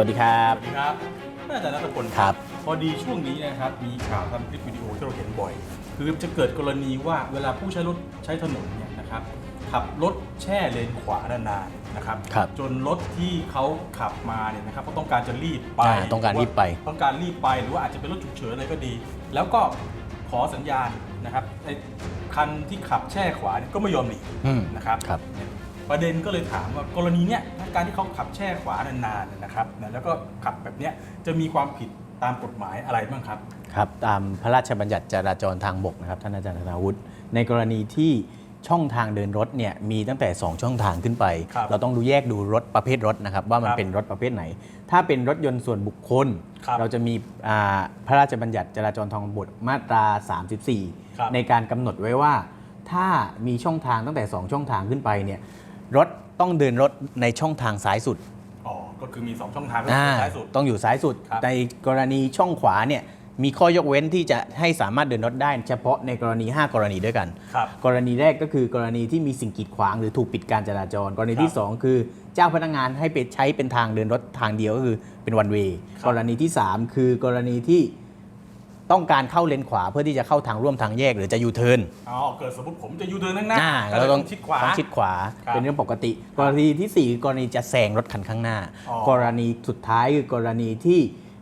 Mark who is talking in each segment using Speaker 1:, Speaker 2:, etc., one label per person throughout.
Speaker 1: วัสดีครับ
Speaker 2: สวัสดีครับน่าจะนัทพล
Speaker 1: ครับ
Speaker 2: พอดีช่วงนี้นะครับมีข่าวทำคลิปวิดีโอที่เราเห็นบ่อย คือจะเกิดกรณีว่าเวลาผู้ใช้รถใช้ถนนเนี่ยนะครับขับรถแช่เลนขวานานๆนะครับ
Speaker 1: ครับ
Speaker 2: จนรถที่เขาขับมาเนี่ยนะครับเขาต้องการจะรีบไป
Speaker 1: อ่าต้องการรีบไป
Speaker 2: ต้องการรีบไปหรือว่าอาจจะเป็นรถฉุกเฉินอะไรก็ดี แล้วก็ขอสัญญาณนะครับไอ้คันที่ขับแช่ขวาเนี่ยก็ไม่ยอมหลีก
Speaker 1: อืม
Speaker 2: นะครับ
Speaker 1: ครับ
Speaker 2: ประเด็นก็เลยถามว่ากรณีเนี้ยการที่เขาขับแช่ขวานานๆนะครับนะแล้วก็ขับแบบเนี้ยจะมีความผิดตามกฎหมายอะไรบ้างครับ
Speaker 1: ครับตามพระราชบัญญัติจราจรทางบกนะครับท่านอาจารย์ธนาวุฒิในกรณีที่ช่องทางเดินรถเนี่ยมีตั้งแต่ 2 ช่องทางขึ้นไป
Speaker 2: ครับ
Speaker 1: เราต้องดูแยกดูรถประเภทรถนะครับว่ามัน
Speaker 2: ครับ
Speaker 1: เป็นรถประเภทไหน ถ้าเป็นรถยนต์ส่วนบุคคล
Speaker 2: ครับ
Speaker 1: เราจะมีอ่าพระราชบัญญัติจราจรทางบกมาตรา
Speaker 2: ครับ
Speaker 1: 34 ในการกำหนดไว้ว่า ถ้ามีช่องทางตั้งแต่ 2 ช่องทางขึ้นไปเนี่ย รถต้องเดินรถในช่องทางซ้ายสุด
Speaker 2: อ๋อก็คือมี 2 ช่องทางก็
Speaker 1: อ่า
Speaker 2: คือซ้ายสุด
Speaker 1: ต้องอยู่ซ้ายสุด
Speaker 2: ครับ
Speaker 1: ในกรณีช่องขวาเนี่ยมีข้อยกเว้นที่จะให้สามารถเดินรถได้ เฉพาะในกรณี 5 กรณีด้วยกัน
Speaker 2: ครับ
Speaker 1: กรณีแรกก็คือกรณีที่มีสิ่งกีดขวางหรือถูกปิดการจราจร กรณี
Speaker 2: ครับ
Speaker 1: ที่2คือเจ้าพนักงานให้ไปใช้เป็นทางเดินรถทางเดียวก็คือเป็นวันเวย์
Speaker 2: ครับ
Speaker 1: กรณีที่ 3 คือกรณีที่ ต้องการเข้าเลนขวาเพื่อที่จะเข้าทางร่วมทางแยกหรือจะยูเทิร์น
Speaker 2: อ๋อเกิดสมมติผมจะยูเดินข้างหน้า
Speaker 1: อ่า
Speaker 2: ก็
Speaker 1: เรา
Speaker 2: เลย
Speaker 1: ต้
Speaker 2: ต้
Speaker 1: อ
Speaker 2: องงชิดขวา
Speaker 1: ต้องชิดขวา
Speaker 2: ครับ
Speaker 1: เป็นเรื่องปกติ กรณีทีสี่4คือกรณีจะแซงรถคันข้างหน้า
Speaker 2: อ๋อ
Speaker 1: กรณีสุดท้ายคือกรณีที่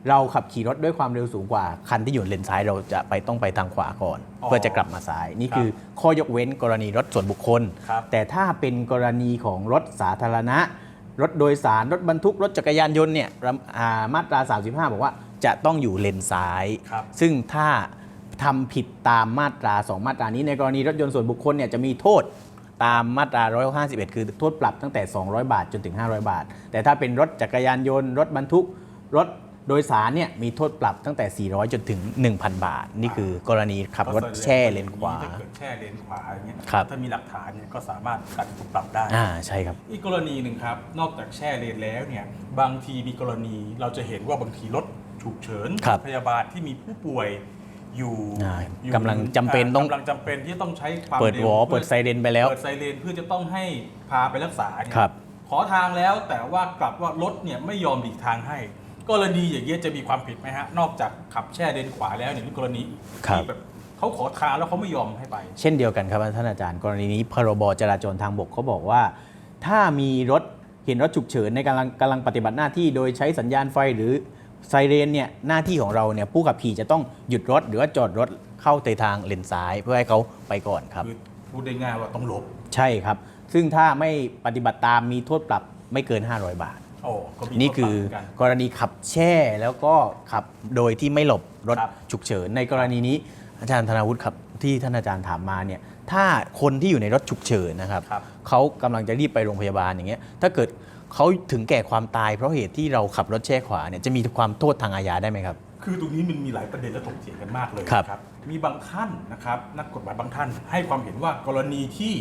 Speaker 1: เราขับขี่รถด้วยความเร็วสูงกว่าคันที่อยู่เลนซ้ายเราจะไปต้องไปทางขวาก่อน เพื่อจะกลับมาซ้าย นี่คือข้อยกเว้นกรณีรถส่วนบุคคล
Speaker 2: ครับ
Speaker 1: แต่ถ้าเป็นกรณีของรถสาธารณะ รถโดยสารรถบรรทุกรถจักรยานยนต์เนี่ยรำอ่ามาตรา 35 บอกว่า จะต้องอยู่เลนซ้าย
Speaker 2: ครับ
Speaker 1: ซึ่งถ้าทำผิดตามมาตรา 2 มาตรานี้ในกรณีรถยนต์ส่วนบุคคลเนี่ยจะมีโทษตามมาตรา 151 คือโทษปรับตั้งแต่ 200 บาทจนถึง 500 บาท แต่ถ้าเป็นรถจักรยานยนต์ รถบรรทุก รถโดยสารเนี่ยมีโทษปรับตั้งแต่ 400 จนถึง 1,000 บาท นี่คือกรณีขับรถแช่เลนขวา
Speaker 2: ถ้าเกิดแช่เลนขวาอย่างเงี้ย
Speaker 1: ครับ
Speaker 2: ถ้ามีหลักฐานเนี่ยก็สามารถการถูกปรับได้
Speaker 1: อ่าใช่ครับ
Speaker 2: อีกกรณีหนึ่งครับ นอกจากแช่เลนแล้วเนี่ยบางทีมีกรณีเราจะเห็นว่าบางทีรถ ฉุกเฉิน
Speaker 1: ครับ
Speaker 2: พยาบาลที่มีผู้ป่วยอยู่
Speaker 1: อ่า
Speaker 2: อยู่
Speaker 1: กำลังจำเป็นต้อง
Speaker 2: กำลังจำเป็นที่จะต้องใช้ความ
Speaker 1: เปิด
Speaker 2: ร็
Speaker 1: วอล
Speaker 2: พื่
Speaker 1: เปิดไซเรนไปแล้ว
Speaker 2: เปิดไซเรนเพื่อจะต้องให้พาไปรักษาเนี่ย
Speaker 1: ครับ
Speaker 2: ขอทางแล้วแต่ว่ากลับว่ารถเนี่ยไม่ยอมหลีกทางให้ กรณีอย่างเงี้ยจะมีความผิดไหมฮะ นอกจากขับแช่เลนขวาแล้วเนี่ยมีกรณี
Speaker 1: ครับ
Speaker 2: ที่แบบเขาขอทางแล้วเขาไม่ยอมให้ไป
Speaker 1: เช่นเดียวกันครับท่านอาจารย์กรณีนี้พรบจราจรทางบกเขาบอกว่า ถ้ามีรถเห็นรถฉุกเฉินในกำลังกำลังปฏิบัติหน้าที่โดยใช้สัญญาณไฟหรือ ไซเรนเนี่ยหน้าที่ของเราเนี่ยผู้ขับขี่จะต้องหยุดรถหรือว่าจอดรถเข้าในทางเลนซ้ายเพื่อให้เขาไปก่อนครับ
Speaker 2: คือพูดได้ง่ายว่าต้องหลบ
Speaker 1: ใช่ครับ ซึ่งถ้าไม่ปฏิบัติตามมีโทษปรับไม่เกิน 500 บาท
Speaker 2: โอ้ก็มี
Speaker 1: นี่คือ
Speaker 2: โทษปรับเหมืนกัน
Speaker 1: กรณีขับแช่แล้วก็ขับโดยที่ไม่หลบรถ
Speaker 2: ครับ
Speaker 1: ฉุกเฉินในกรณีนี้ อาจารย์ธนาวุฒิครับที่ท่านอาจารย์ถามมาเนี่ยถ้าคนที่อยู่ในรถฉุกเฉินนะครับ
Speaker 2: ครับ
Speaker 1: เขากำลังจะรีบไปโรงพยาบาลอย่างเงี้ยถ้าเกิดเขาถึงแก่ความตายเพราะเหตุที่เราขับรถแช่ขวาเนี่ยจะมีความโทษทางอาญาได้ไหมครับ
Speaker 2: คือตรงนี้มันมีหลายประเด็นและถกเถียงกันมากเลย
Speaker 1: ครับ
Speaker 2: นะมีบางท่านนะครับนักกฎหมายบางท่าน ให้ความเห็นว่ากรณีที่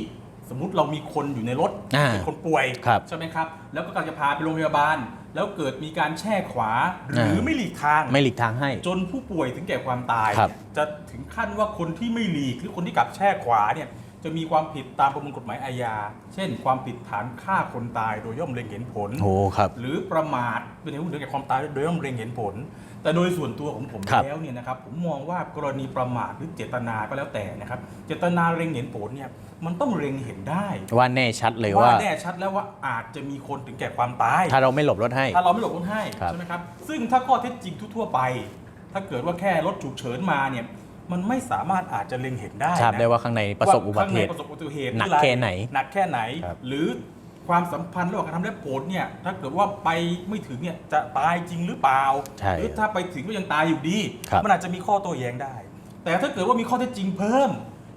Speaker 2: สมมุติเรามีคนอยู่ในรถ
Speaker 1: อ่า
Speaker 2: เป็นคนป่วย
Speaker 1: ครับ
Speaker 2: ใช่ไหมครับแล้วก็กำลังจะพาไปโรงพยาบาล แล้วเกิดมีการแช่ขวาหรืออาไม่หลีกทาง
Speaker 1: ไม่หลีกทางให้
Speaker 2: จนผู้ป่วยถึงแก่ความตาย
Speaker 1: ครับ
Speaker 2: เนี่ยจะถึงขั้นว่าคนที่ไม่หลีกหรือคนที่กลับแช่ขวาเนี่ยจะมีความผิดตามประมวลกฎหมายอาญา เช่น ความผิดฐานฆ่าคนตายโดยย่อมเล็งเห็นผล
Speaker 1: โอ้ครับ
Speaker 2: หรือประมาทเป็นเหตุให้ผู้อื่นถึงแก่ความตายโดยย่อมเล็งเห็นผล แต่โดยส่วนตัวของผม
Speaker 1: ครับ
Speaker 2: แล้วเนี่ยนะครับผมมองว่ากรณีประมาทหรือเจตนาก็แล้วแต่นะครับ เจตนาเล็งเห็นผลเนี่ย มันต้องเล็งเห็นได้
Speaker 1: ว่าแน่ชัดเลยว่า
Speaker 2: แน่ชัดแล้วว่าอาจจะมีคนถึงแก่ความตาย
Speaker 1: ถ้าเราไม่หลบรถให้
Speaker 2: ถ้าเราไม่หลบรถให้
Speaker 1: ครับ
Speaker 2: ใช่ไหมครับ ซึ่งถ้าข้อเท็จจริงทั่วๆไป ถ้าเกิดว่าแค่รถฉุกเฉินมาเนี่ย มันไม่สามารถอาจจะเล็งเห็นได้
Speaker 1: ทราบ
Speaker 2: นะ
Speaker 1: ได้ว่าข้างในประสบอุบัติเหตุ
Speaker 2: ว่าข้างในประสบอุบัติเหตุ
Speaker 1: หนัก
Speaker 2: รืออะร
Speaker 1: แค่ไหน
Speaker 2: หนักแค่ไหน
Speaker 1: ครับ
Speaker 2: หรือความสัมพันธ์ระหว่างการทำและผลเนี่ยถ้าเกิดว่าไปไม่ถึงเนี่ยจะตายจริงหรือเปล่า
Speaker 1: ใช่
Speaker 2: หรือถ้าไปถึงก็ยังตายอยู่ดี
Speaker 1: ครับ
Speaker 2: มันอาจจะมีข้อโต้แย้งได้ แต่ถ้าเกิดว่ามีข้อเท็จจริงเพิ่ม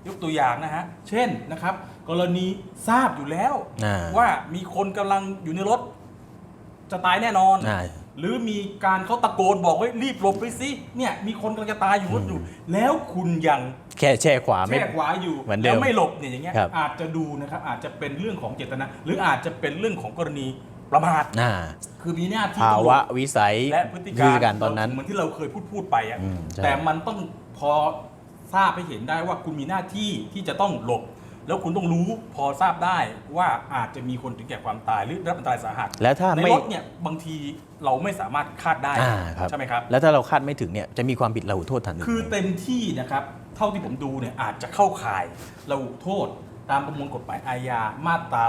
Speaker 2: ยกตัวอย่างนะฮะ เช่นนะครับ กรณีทราบอยู่แล้ว
Speaker 1: อ่า
Speaker 2: ว่ามีคนกำลังอยู่ในรถ จะตายแน่นอน
Speaker 1: อ่า
Speaker 2: หรือมีการเขาตะโกนบอกว่ารีบหลบไปสิเนี่ยมีคนกำลังจะตายอยู่รถอยู่ แล้วคุณยัง
Speaker 1: แค่แช่ขวาไม่
Speaker 2: แช่ขวาอยู่
Speaker 1: เหมือนเดิม
Speaker 2: แล้วไม่หลบเนี่ยอย่างเงี้ย
Speaker 1: ครับ
Speaker 2: อาจจะดูนะครับอาจจะเป็นเรื่องของเจตนา หรืออาจจะเป็นเรื่องของกรณีประมาท
Speaker 1: อ่า
Speaker 2: คือมีหน้าที่
Speaker 1: ภา
Speaker 2: ต้องหล
Speaker 1: วะ
Speaker 2: บ
Speaker 1: วิสัย
Speaker 2: และพฤติ
Speaker 1: พฤติ
Speaker 2: กา
Speaker 1: การรตอนนั้น
Speaker 2: เหมือนที่เราเคยพูดพูดไปอะ
Speaker 1: อืมใช่
Speaker 2: แต่มันต้องพอ ทราบให้เห็นได้ว่าคุณมีหน้าที่ที่จะต้องหลบ แล้วคุณต้องรู้พอทราบได้ว่าอาจจะมีคนถึงแก่ความตายหรือได้รับอันตรายสาหัส
Speaker 1: แล้วถ้า
Speaker 2: ใน
Speaker 1: ไม่
Speaker 2: รถเนี่ยบางทีเราไม่สามารถคาดได้
Speaker 1: อ่าครับ
Speaker 2: ใช่ไหมครับ
Speaker 1: แล้วถ้าเราคาดไม่ถึงเนี่ยจะมีความผิดระหูโทษทันที
Speaker 2: คือเต็มที่นะครับ เท่าที่ผมดูเนี่ยอาจจะเข้าข่ายระหุโทษตามประมวลกฎหมายอาญามาตรา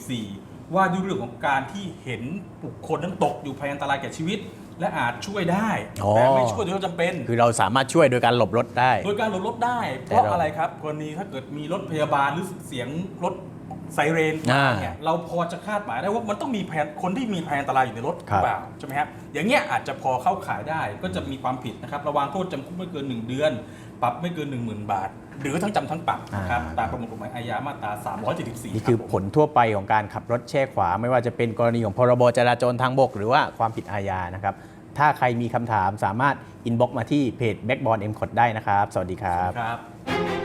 Speaker 2: 374 ว่าด้วยเรื่องของการที่เห็นบุคคลนั้นตกอยู่ภัยอันตรายแก่ชีวิต และอาจช่วยได้
Speaker 1: อ๋อ
Speaker 2: แต่ไม่ช่วยโดยจำเป็น
Speaker 1: คือเราสามารถช่วยโดยการหลบรถได้
Speaker 2: โดยการหลบรถได้ เพ
Speaker 1: แต่
Speaker 2: ราะ
Speaker 1: เรา
Speaker 2: อะไรครับกรณีถ้าเกิดมีรถพยาบาลหรือเสียงรถไซเรน
Speaker 1: อ่า
Speaker 2: เนี่ยเราพอจะคาดหมายได้ว่ามันต้องมีแผนคนที่มีภัยอันตรายอยู่ในรถห
Speaker 1: ครั
Speaker 2: รื
Speaker 1: บ
Speaker 2: อเปล่าใช่ไหมครับอย่างเงี้ยอาจจะพอเข้าขายได้ก็จะมีความผิดนะครับระวางโทษจำคุกไม่เกิน 1 เดือน ปรับไม่เกิน 1 0,000 บาท หรือทั้งจำทั้งปรับนะครับ
Speaker 1: อ่า
Speaker 2: ตามประมวลกฎหมายอาญามาตรา 374
Speaker 1: นี่คือ
Speaker 2: รับผม
Speaker 1: ผลทั่วไปของการขับรถแช่ขวา ไม่ว่าจะเป็นกรณีของพรบจราจรทางบก หรือว่าความผิดอาญานะครับ ถ้าใครมีคำถามสามารถอินบ็อกมาที่เพจ Backbone M c o t ได้นะครับ สวัสดีครับ
Speaker 2: ครับ